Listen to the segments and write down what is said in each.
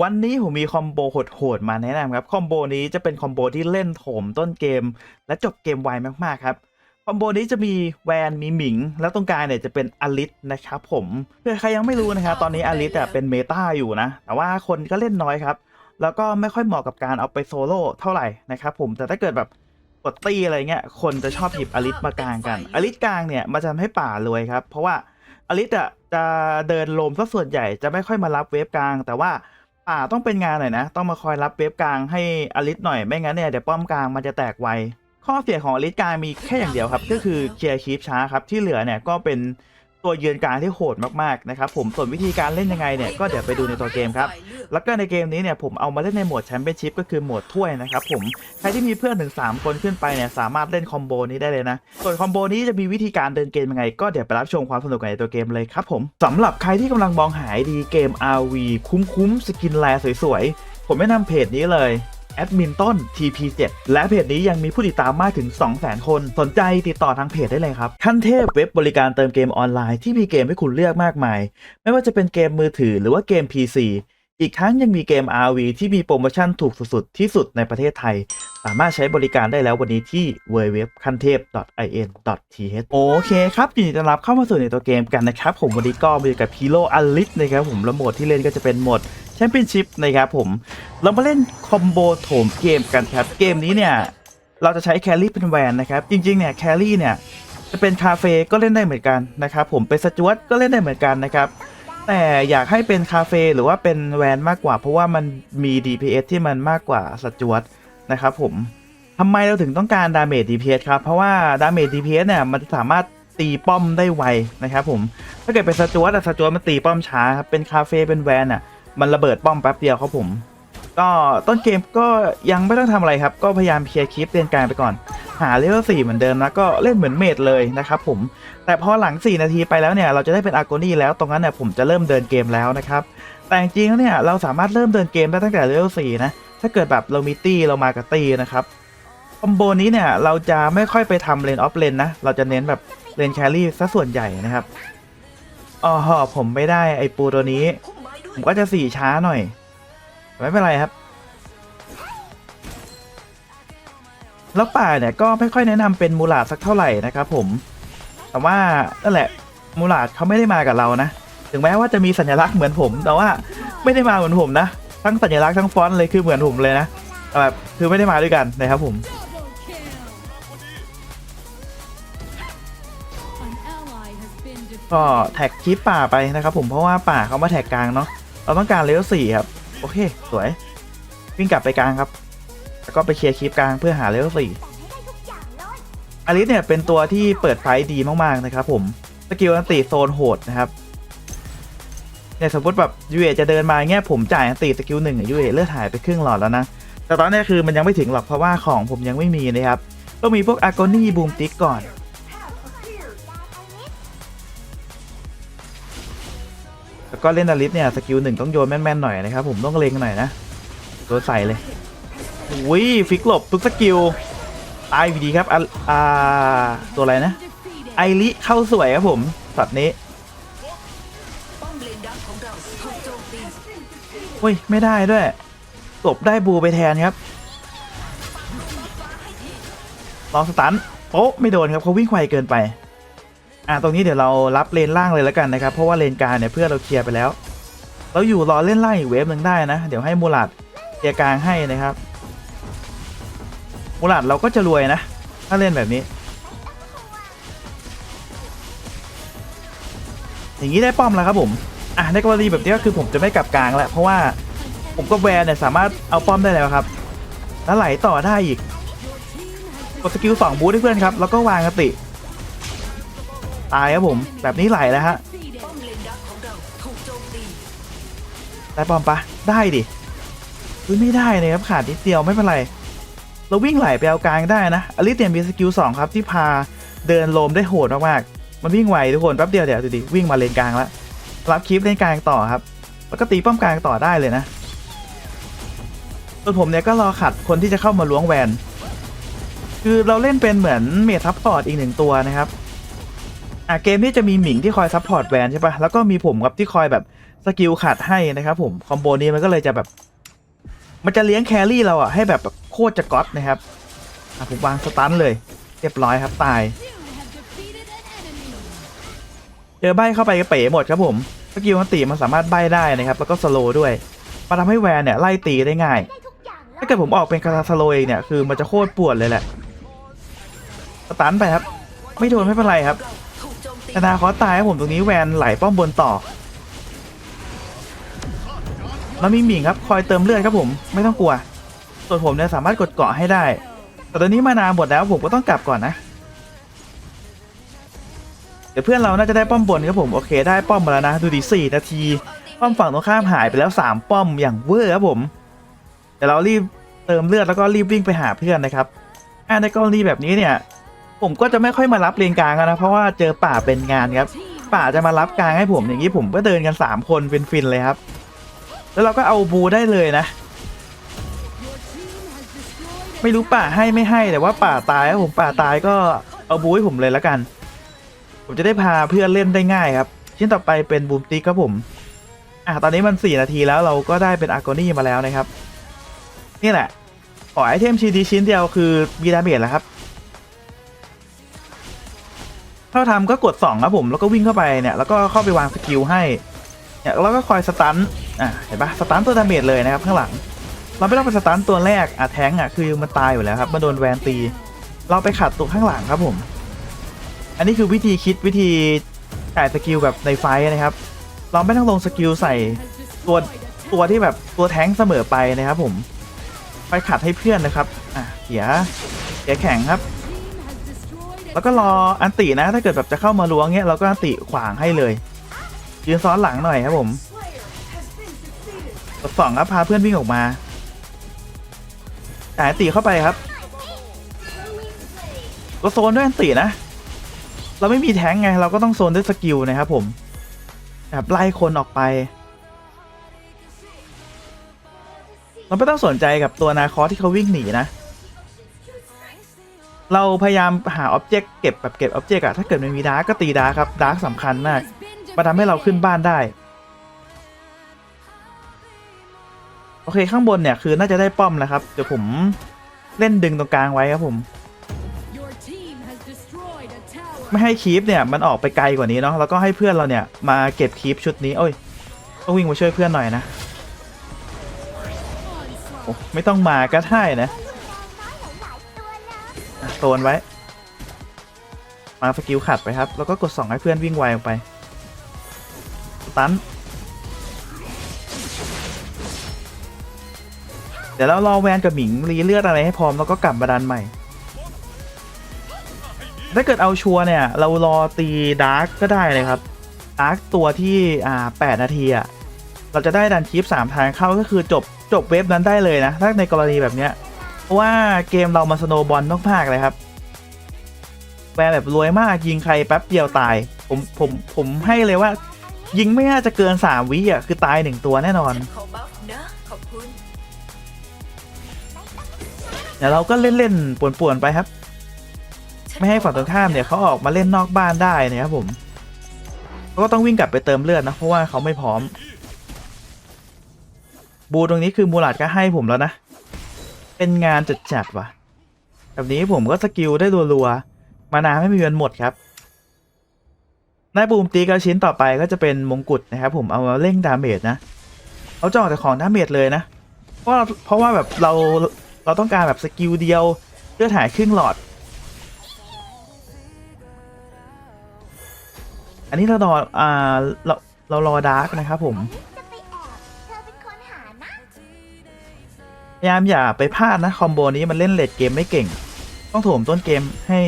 วันนี้ผมมีคอมโบโหดๆมาแนะนำครับ คอมโบนี้จะเป็นคอมโบที่เล่นโถมต้นเกม และจบเกมไวมากๆครับ คอมโบนี้จะมีแวนมีหมิง แล้วตรงกลางเนี่ยจะเป็นอลิสนะครับผมเพื่อใครยังไม่รู้นะครับตอนนี้อลิสอะเป็นเมตาอยู่นะ แต่ว่าคนก็เล่นน้อยครับ แล้วก็ไม่ค่อยเหมาะกับการเอาไปโซโล่เท่าไหร่นะครับผมแต่ถ้าเกิดแบบกดตีอะไรเงี้ยคนจะชอบหยิบอลิสมากลางกัน อลิสกลางเนี่ยมันจะทำให้ป่ารวยครับ เพราะว่าอลิสอะจะเดินโลมซะส่วนใหญ่จะไม่ค่อยมารับเวฟกลาง แต่ว่า ป่าต้องเป็นงานหน่อยนะ ต้องมาคอยรับเวฟกลางให้อลิสหน่อยไม่งั้นเนี่ยเดี๋ยวป้อมกลางมันจะแตกไวข้อเสียของอลิสกลางมีแค่อย่างเดียวครับ ก็คือเคลียร์คีฟช้าครับที่เหลือเนี่ยก็เป็น ตัวเยือนกางที่โหดมากๆนะครับผมส่วนวิธีการเล่นยังไงเนี่ยก็เดี๋ยวไปดูในตัวเกมครับแล้วก็ในเกมนี้เนี่ยผมเอามาเล่นในโหมดแชมเปี้ยนชิพก็คือโหมดถ้วยนะครับผมใครที่มีเพื่อนถึง 3 คนขึ้นไปเนี่ยสามารถเล่นคอมโบนี้ได้เลยนะ ส่วนคอมโบนี้จะมีวิธีการเดินเกมยังไง ก็เดี๋ยวไปรับชมความสนุกกันในตัวเกมเลยครับผมสำหรับใครที่กำลังมองหาดีเกม RV คุ้มๆสกินแลสวยๆผมแนะนำเพจนี้เลย แอดมินต้น TP7 และเพจนี้ยังมีผู้ติดตามมากถึง 200,000 คน สนใจติดต่อทางเพจได้เลยครับ ขั้นเทพเว็บบริการเติมเกมออนไลน์ที่มีเกมให้คุณเลือกมากมาย ไม่ว่าจะเป็นเกมมือถือหรือว่าเกม PC อีกทั้งยังมีเกม RV ที่มีโปรโมชั่นถูกสุดๆที่สุดในประเทศไทย สามารถใช้บริการได้แล้ววันนี้ที่ w w w k a n t e p i n t h โอเคครับยินดีต้อนรับเข้ามาสู่ในตัวเกมกันนะครับ ผมวันนี้ก็มาอยู่กับฮีโร่อลิสนะครับผมแล้วโหมดที่เล่นก็จะเป็นโหมดแชมเปี้ยนชิพนะครับผม เรามาเล่นคอมโบโถมเกมกันครับ เกมนี้เนี่ยเราจะใช้แครี่เป็นแวนนะครับ จริงๆเนี่ยแครี่เนี่ยจะเป็นคาเฟ่ก็เล่นได้เหมือนกันนะครับผมเป็นสจวตก็เล่นได้เหมือนกันนะครับ แต่อยากให้เป็นคาเฟ่หรือว่าเป็นแวนมากกว่า เพราะว่ามันมี DPS ที่มันมากกว่าสจวตนะครับผมทำไมเราถึงต้องการดาเมจ DPS ครับ เพราะว่าดาเมจ DPS เนี่ยมันสามารถตีป้อมได้ไวนะครับผมถ้าเกิดเป็นสจวตอะสจวตมันตีป้อมช้าครับเป็นคาเฟ่เป็นแวนอะมันระเบิดป้อมแป๊บเดียวครับผม ก็ต้นเกมก็ยังไม่ต้องทำอะไรครับ ก็พยายามเคลียร์คลิปเรียนกลางไปก่อน หาเลเวล4เหมือนเดิมนะก็เล่นเหมือนเมดเลยนะครับผม แต่พอหลัง 4 นาทีไปแล้วเนี่ย เราจะได้เป็นอาร์โกนี่แล้วตรงนั้นเนี่ยผมจะเริ่มเดินเกมแล้วนะครับ แต่จริงๆแล้วเนี่ยเราสามารถเริ่มเดินเกมได้ตั้งแต่เลเวล4นะ ถ้าเกิดแบบเรามีตี้เรามากับตี้นะครับคอมโบนี้เนี่ยเราจะไม่ค่อยไปทำเลนออฟเลนนะ เราจะเน้นแบบเลนแครี่ซะส่วนใหญ่นะครับอ๋อผมไม่ได้ไอปูตัวนี้ ผมก็จะสี่ช้าหน่อย ไม่เป็นไรครับ แล้วป่าเนี่ยก็ไม่ค่อยแนะนำเป็นมูลาดสักเท่าไหร่นะครับผม แต่ว่านั่นแหละมูลาดเขาไม่ได้มากับเรานะ ถึงแม้ว่าจะมีสัญลักษณ์เหมือนผม แต่ว่าไม่ได้มาเหมือนผมนะ ทั้งสัญลักษณ์ทั้งฟอนต์เลยคือเหมือนผมเลยนะแต่แบบคือไม่ได้มาด้วยกันนะครับผมก็แท็กคลิปป่าไปนะครับผมเพราะว่าป่าเขามาแท็กกลางเนาะเราต้องการเลเวลสี่ครับ โอเค สวย วิ่งกลับไปกลางครับ แล้วก็ไปเคลียร์คลิปกลางเพื่อหาเลเวลสี่อลิสเนี่ยเป็นตัวที่เปิดไฟดีมากๆนะครับผม สกิลอันติโซนโหดนะครับเนี่ยสมมติแบบยูเอจะเดินมาเงี้ยผมจ่ายอันติสกิลหนึ่งยูเอเลือดหายไปครึ่งหลอดแล้วนะ แต่ตอนนี้คือมันยังไม่ถึงหรอกเพราะว่าของผมยังไม่มีนะครับ ต้องมีพวกอาร์โกนี่บูมติกก่อน ก็เล่นอลิสเนี่ยสกิลหนึ่งต้องโยนแม่นๆหน่อยนะครับผมต้องเล็งหน่อยนะโดนใส่เลยอุ้ยฟิกหลบทุกสกิลตายดีครับอ่าตัวอะไรนะไอริเข้าสวยครับผมสัตว์นี้เลนดักของเราถูกโจมตีอุ้ยไม่ได้ด้วยตบได้บูไปแทนครับลองสตันโป๊ะไม่โดนครับเขาวิ่งไวเกินไป อ่าตรงนี้เดี๋ยวเรารับเลนล่างเลยแล้วกันนะครับเพราะว่าเลนกลางเนี่ยเพื่อเราเคลียร์ไปแล้ว เราอยู่รอเล่นไล่อีกเวฟหนึ่งได้นะ เดี๋ยวให้มูลัดเคลียร์กลางให้นะครับมูลัดเราก็จะรวยนะ ถ้าเล่นแบบนี้ อย่างนี้ได้ป้อมแล้วครับผมอะในกรณีแบบนี้ก็คือผมจะไม่กลับกลางแล้วเพราะว่าผมกับแวนเนี่ยสามารถเอาป้อมได้แล้วครับ แล้วไหลต่อได้อีกกดสกิลสองบูทให้เพื่อนครับแล้วก็วางกติ ตายครับผม แบบนี้ไหลแล้วฮะได้ปอมปะได้ดิคือไม่ได้เลยครับขาดนิดเดียวไม่เป็นไร เราวิ่งไหลไปเอากลางได้นะอลิเนี่ยมีสกิลสองครับที่พาเดินโลมได้โหดมากๆ มันวิ่งไวทุกคนแป๊บเดียวเดี๋ยวดูดิวิ่งมาเลนกลางแล้วรับคลิปเลนกลางต่อครับ แล้วก็ตีป้อมกลางต่อได้เลยนะส่วนผมเนี่ยก็รอขัดคนที่จะเข้ามาล้วงแวน คือเราเล่นเป็นเหมือนเมทัพพอร์ตอีกหนึ่งตัวนะครับ อะเกมนี้จะมีหมิงที่คอยซัพพอร์ตแวนใช่ปะแล้วก็มีผมครับที่คอยแบบสกิลขาดให้นะครับผม คอมโบนี้มันก็เลยจะแบบ มันจะเลี้ยงแครี่เราอะให้แบบแบบโคตรจะก๊อตนะครับ อะผมวางสตันเลย เรียบร้อยครับตาย เจอใบเข้าไปก็เป๋หมดครับผมสกิลมันตีมันสามารถใบได้นะครับ แล้วก็สโลด้วยมาทำให้แวนเนี่ยไล่ตีได้ง่าย ถ้าเกิดผมออกเป็นคาตาสโลเองเนี่ยคือมันจะโคตรปวดเลยแหละสตันไปครับ ไม่โดนไม่เป็นไรครับ ธนาคอตายครับผมตรงนี้แวนไหลป้อมบนต่อ แล้วมีหมิงครับคอยเติมเลือดครับผมไม่ต้องกลัว ส่วนผมเนี่ยสามารถกดเกาะให้ได้ แต่ตอนนี้มานาหมดแล้วผมก็ต้องกลับก่อนนะ เดี๋ยวเพื่อนเราน่าจะได้ป้อมบนครับผมโอเคได้ป้อมมาแล้วนะดูดิสี่นาที ป้อมฝั่งตรงข้ามหายไปแล้วสามป้อมอย่างเวอร์ครับผมเดี๋ยวเรารีบเติมเลือดแล้วก็รีบวิ่งไปหาเพื่อนนะครับอ่าในกรณีแบบนี้เนี่ย ผมก็จะไม่ค่อยมารับเลนกลางนะ เพราะว่าเจอป่าเป็นงานครับ ป่าจะมารับกลางให้ผมอย่างนี้ผมก็เดินกัน 3 คนเป็นฟินเลยครับ แล้วเราก็เอาบูได้เลยนะ ไม่รู้ป่าให้ไม่ให้แต่ว่าป่าตายครับผมป่าตายก็เอาบูให้ผมเลยแล้วกัน ผมจะได้พาเพื่อนเล่นได้ง่ายครับชิ้นต่อไปเป็นบูมติกครับผมอะตอนนี้มัน 4 นาทีแล้วเราก็ได้เป็นอาร์โกนี่มาแล้วนะครับ นี่แหละขอไอเทมชีดีชิ้นเดียวคือมีดาเมจแหละครับ ถ้าทำก็กด2ครับผมแล้วก็วิ่งเข้าไปเนี่ยแล้วก็เข้าไปวางสกิลให้เนี่ยแล้วก็คอยสตันอะเห็นปะสตันตัวดาเมจเลยนะครับข้างหลัง เราไม่ต้องไปสตันตัวแรกอะแทงอะคือมันตายอยู่แล้วครับมันโดนแวนตี เราไปขัดตัวข้างหลังครับผม อันนี้คือวิธีคิดวิธีจ่ายสกิลแบบในไฟนะครับ เราไม่ต้องลงสกิลใส่ตัวตัวที่แบบตัวแทงเสมอไปนะครับผม ไปขัดให้เพื่อนนะครับอะเสียเสียแข็งครับ แล้วก็รออันตินะ ถ้าเกิดแบบจะเข้ามาล้วงเงี้ยเราก็อันติขวางให้เลยยืนซ้อนหลังหน่อยครับผมกดสองครับพาเพื่อนวิ่งออกมาจ่อันติเข้าไปครับก็โซนด้วยอันตินะ เราไม่มีแท้งไง เราก็ต้องโซนด้วยสกิลนะครับผมแบบไล่คนออกไป เราไม่ต้องสนใจกับตัวนาคอที่เขาวิ่งหนีนะ เราพยายามหาอ็อบเจกต์เก็บแบบเก็บอ็อบเจกต์อะถ้าเกิดมันมีดาร์กก็ตีดาร์กครับดาร์กสำคัญมากมาทำให้เราขึ้นบ้านได้ โอเคข้างบนเนี่ยคือน่าจะได้ป้อมแล้วครับ เดี๋ยวผมเล่นดึงตรงกลางไว้ครับผม ไม่ให้คีปเนี่ยมันออกไปไกลกว่านี้เนาะแล้วก็ให้เพื่อนเราเนี่ยมาเก็บคีปชุดนี้โอ้ยต้องวิ่งมาช่วยเพื่อนหน่อยนะโอ้ไม่ต้องมาก็ได้นะอะ โซนไว้มาสกิลขัดไปครับ แล้วก็กดสองให้เพื่อนวิ่งไวออกไปตันเดี๋ยวเรารอแวนกับหมิงรีเลือดอะไรให้พร้อมแล้วก็กลับมาดันใหม่ ถ้าเกิดเอาชัวร์เนี่ย เรารอตีดาร์กก็ได้เลยครับดาร์กตัวที่อ่าแปดนาทีอะเราจะได้ดันคลิปสามทางเข้าก็คือจบจบเว็บนั้นได้เลยนะ ถ้าในกรณีแบบเนี้ย ราะว่าเกมเรามาสโนว์บอลมากๆเลยครับแวร์แบบรวยมากยิงใครแป๊บเดียวตาย ผมผมผมให้เลยว่า ยิงไม่น่าจะเกิน3วิอะคือตายหนึ่งตัวแน่นอนเดี๋ยวเราก็เล่นๆป่วนๆไปครับ ไม่ให้ฝั่งตรงข้ามเนี่ยเขาออกมาเล่นนอกบ้านได้นะครับผมก็ต้องวิ่งกลับไปเติมเลือดนะเพราะว่าเขาไม่พร้อม บูตรงนี้คือมูลาดก็ให้ผมแล้วนะ เป็นงานจัดๆว่ะ แบบนี้ผมก็สกิลได้รัวๆ มานาไม่มีเงินหมดครับได้บูมตีกระชิ้นต่อไปก็จะเป็นมงกุฎนะครับผมเอามาเร่งดาเมจนะ เอาจออกแต่ของดาเมจเลยนะ เพราะเพราะว่าแบบเราเราต้องการแบบสกิลเดียวเพื่อถ่ายครึ่งหลอด อันนี้เรารออ่าเราเรารอดาร์กนะครับผม พยายามอย่าไปพลาดนะคอมโบนี้มันเล่นเลดเกมไม่เก่ง ต้องโถมต้นเกมให้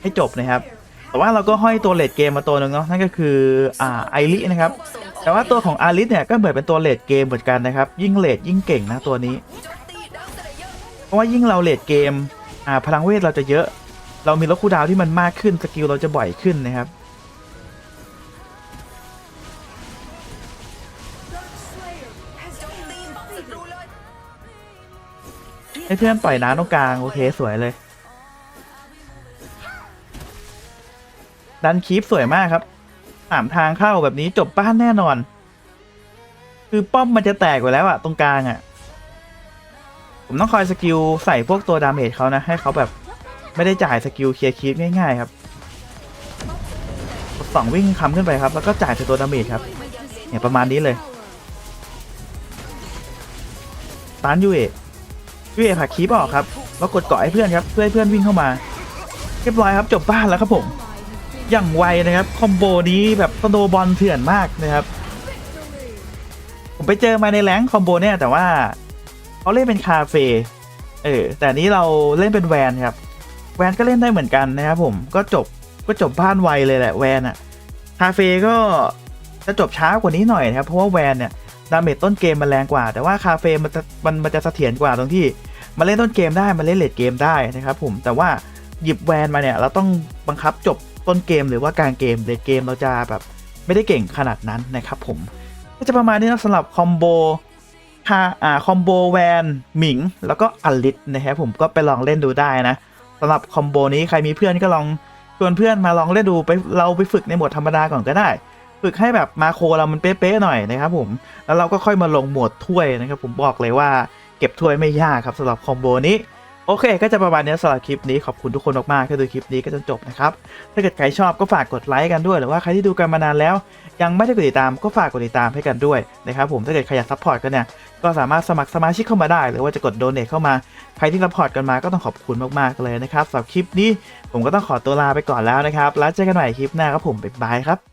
ให้จบนะครับ แต่ว่าเราก็ห้อยตัวเลดเกมมาตัวหนึ่งเนาะนั่นก็คืออ่าไอรินะครับแต่ว่าตัวของอาริสเนี่ยก็เหมือนเป็นตัวเลดเกมเหมือนกันนะครับ ยิ่งเลดยิ่งเก่งนะตัวนี้ เพราะว่ายิ่งเราเลดเกมอ่าพลังเวทเราจะเยอะ เรามีลดคูดาวที่มันมากขึ้นสกิลเราจะบ่อยขึ้นนะครับ ให้เพื่อนปล่อยน้ำตรงกลาง โอเคสวยเลย ดันคีปสวยมากครับสามทางเข้าแบบนี้จบบ้านแน่นอน คือป้อมมันจะแตกไปแล้วอะตรงกลางอะผมต้องคอยสกิลใส่พวกตัวดาเมจเขานะ ให้เขาแบบไม่ได้จ่ายสกิลเคลียร์คีปง่ายๆครับสองวิ่งคำขึ้นไปครับ แล้วก็จ่ายใส่ตัวดาเมจครับเนี่ยประมาณนี้เลยตานยูเอะ ยูเอผักคีปออกครับแล้วกดเกาะให้เพื่อนครับเพื่อให้เพื่อนวิ่งเข้ามา เรียบร้อยครับจบบ้านแล้วครับผม อย่างไวนะครับคอมโบนี้แบบสโนบอลเถื่อนมากนะครับ ผมไปเจอมาในแรงค์คอมโบเนี่ยแต่ว่าเขาเล่นเป็นคาเฟ่เออแต่นนี้เราเล่นเป็นแวนครับ แวนก็เล่นได้เหมือนกันนะครับผมก็จบก็จบบ้านไวเลยแหละแวนอะคาเฟ่ก็จะจบช้ากว่านี้หน่อยนะครับเพราะว่าแวนเนี่ย ดาเมจต้นเกมมันแรงกว่า แต่ว่าคาเฟ่มันจะมันมันจะเสถียรกว่าตรงที่มาเล่นต้นเกมได้มาเล่นเลดเกมได้นะครับผมแต่ว่าหยิบแวนมาเนี่ยเราต้องบังคับจบต้นเกมหรือว่ากลางเกมเลดเกมเราจะแบบไม่ได้เก่งขนาดนั้นนะครับผมก็จะประมาณนี้นะสำหรับคอมโบคาอ่าคอมโบแวนหมิง แล้วก็อลิสนะครับผมก็ไปลองเล่นดูได้นะสำหรับคอมโบนี้ใครมีเพื่อนก็ลองชวนเพื่อนมาลองเล่นดูไปเราไปฝึกในหมดธรรมดาก่อนก็ได้ ฝึกให้แบบมาโครเรามันเป๊ะๆหน่อยนะครับผม แล้วเราก็ค่อยมาลงหมวดถ้วยนะครับผมบอกเลยว่าเก็บถ้วยไม่ยากครับสำหรับคอมโบนี้โอเค ก็จะประมาณนี้สำหรับคลิปนี้ขอบคุณทุกคนมากๆที่ดูคลิปนี้ก็จนจบนะครับ ถ้าเกิดใครชอบก็ฝากกดไลค์กันด้วย หรือว่าใครที่ดูกันมานานแล้ว ยังไม่ได้กดติดตามก็ฝากกดติดตามให้กันด้วยนะครับผมถ้าเกิดใครอยากซัพพอร์ตกันเนี่ยก็สามารถสมัครสมาชิกเข้ามาได้ หรือว่าจะกดโดเนทเข้ามาใครที่ซัพพอร์ตกันมาก็ต้องขอบคุณมากๆเลยนะครับสำหรับคลิปนี้ผมก็ต้องขอตัวลาไปก่อนแล้วนะครับแล้วเจอกันใหม่คลิปหน้าครับผมบ๊ายบายครับ